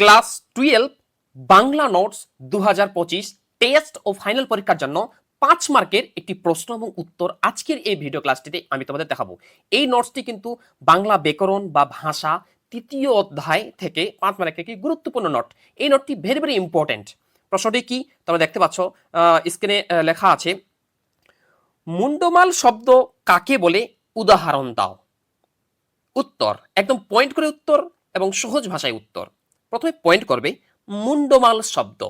Class twelve, Bangla notes দু হাজার পঁচিশ, টেস্ট ও ফাইনাল পরীক্ষার জন্য পাঁচ মার্কের একটি প্রশ্ন এবং উত্তর আজকের এই ভিডিও ক্লাসটিতে আমি তোমাদের দেখাবো। এই নোটসটি কিন্তু বাংলা ব্যাকরণ বা ভাষা তৃতীয় অধ্যায় থেকে পাঁচ মার্কের একটি গুরুত্বপূর্ণ নোট। এই নোটটি ভেরি ভেরি ইম্পর্টেন্ট প্রশ্নটি কি? তোমরা দেখতে পাচ্ছ স্ক্রিনে লেখা আছে, মুন্ডমাল শব্দ কাকে বলে? উদাহরণ দাও। উত্তর, একদম পয়েন্ট করে উত্তর এবং সহজ ভাষায় উত্তর। প্রথমে পয়েন্ট করবে মুন্ডমাল শব্দ।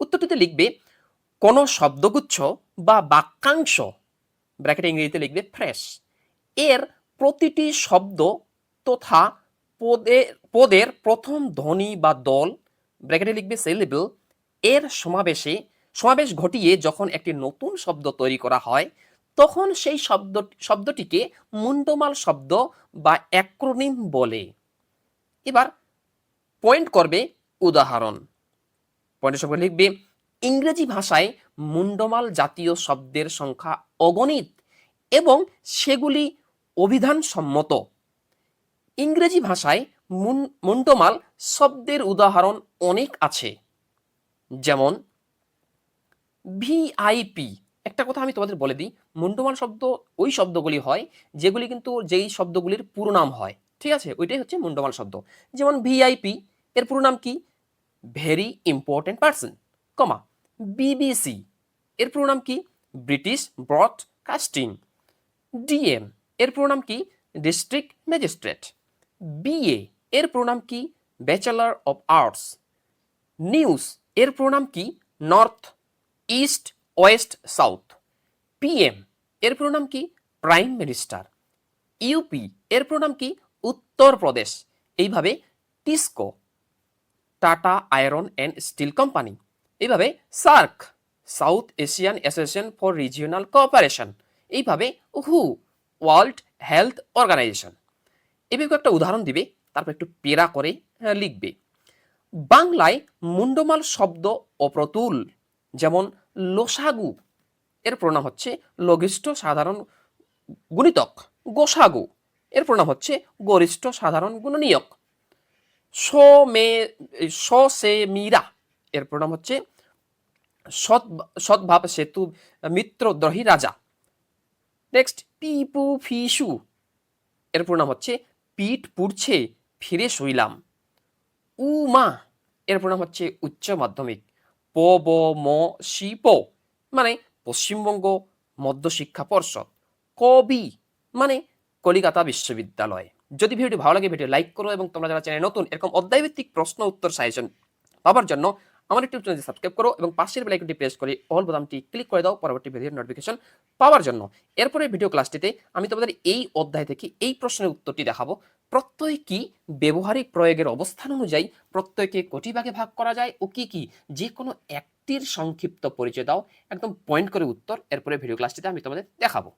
উত্তরটিতে লিখবে, কোন শব্দগুচ্ছ বা বাক্যাংশ ব্র্যাকেটে ইংরেজিতে লিখবে ফ্রেশ এর প্রতিটি শব্দ তথা পদের পদের প্রথম ধ্বনি বা দল ব্র্যাকেটে লিখবে সেলিবল এর সমাবেশে, সমাবেশ ঘটিয়ে যখন একটি নতুন শব্দ তৈরি করা হয়, তখন সেই শব্দ, শব্দটিকে মুন্ডমাল শব্দ বা অ্যাক্রোনিম বলে। এবার পয়েন্ট করবে উদাহরণ। পয়েন্টের সঙ্গে লিখবে, ইংরেজি ভাষায় মুন্ডমাল জাতীয় শব্দের সংখ্যা অগণিত এবং সেগুলি অভিধানসম্মত। ইংরেজি ভাষায় মুন- মুন্ডমাল শব্দের উদাহরণ অনেক আছে। যেমন, ভিআইপি। একটা কথা আমি তোমাদের বলে দিই, মুন্ডমাল শব্দ ওই শব্দগুলি হয় যেগুলি কিন্তু যেই শব্দগুলির পুরো নাম হয়। ঠিক আছে? ওইটাই হচ্ছে মুন্ডমাল শব্দ। যেমন ভিআইপি এর পুরো নাম কি? Very important person comma BBC এর পুরো নাম কি? ব্রিটিশ ব্রডকাস্টিং ডিএম এর পুরো নাম কি? ডিস্ট্রিক্ট ম্যাজিস্ট্রেট বিএ এর পুরো নাম কি? ব্যাচেলর অফ আর্টস নিউজ এর প্রণাম কি? North east west south PM এর প্রণাম কি? প্রাইম মিনিস্টার ইউপি এর প্রণাম কি? উত্তরপ্রদেশ এইভাবে TISCO Tata iron and steel company. এইভাবে SAARC South Asian Association for Regional Cooperation. এইভাবে হু ওয়ার্ল্ড হেলথ অর্গানাইজেশন। এভাবে একটা উদাহরণ দিবে তারপর একটু পেরা করে আহ, লিখবে। বাংলায় মুন্ডমাল শব্দ অপ্রতুল যেমন লোসাগু। এর প্রণাম হচ্ছে লঘিষ্ঠ সাধারণ গুণিতক গোসাগু। এর প্রণাম হচ্ছে গরিষ্ঠ সাধারণ গুণনীয়ক। সমে, সসেমিরা, এর প্রণাম হচ্ছে সৎ সদ্ভাব সেতু মিত্রদ্রোহী রাজা। নেক্সট পিপু ফিসু এর প্রণাম হচ্ছে পিঠ পুড়ছে, ফিরে শুইলাম। উমা, এর প্রণাম হচ্ছে উচ্চ মাধ্যমিক। প ব ম শি প মানে পশ্চিমবঙ্গ মধ্য শিক্ষা পর্ষদ। কবি মানে কলিকাতা বিশ্ববিদ্যালয়। যদি ভিডিওটি ভালো লাগে ভিডিও লাইক করো এবং তোমরা যারা চ্যানেল নতুন, এরকম অধ্যায়ভিত্তিক প্রশ্ন উত্তর সাজেশন পাওয়ার জন্য আমার ইউটিউব চ্যানেলটি সাবস্ক্রাইব করো এবং পাশের বেলাইকনটি প্রেস করে অল বোতামটি ক্লিক করে দাও পরবর্তী ভিডিওর নোটিফিকেশন পাওয়ার জন্য। এরপরে ভিডিও ক্লাসটিতে আমি তোমাদের এই অধ্যায় থেকে এই প্রশ্নের উত্তরটি দেখাবো। প্রত্যয় কি ব্যবহারিক প্রয়োগের অবস্থান অনুযায়ী প্রত্যয়কে কোটি ভাগে ভাগ করা যায় ও কি কি? যে কোনো একটির সংক্ষিপ্ত পরিচয় দাও। একদম পয়েন্ট করে উত্তর। এরপরে ভিডিও ক্লাসটিতে আমি তোমাদের দেখাবো।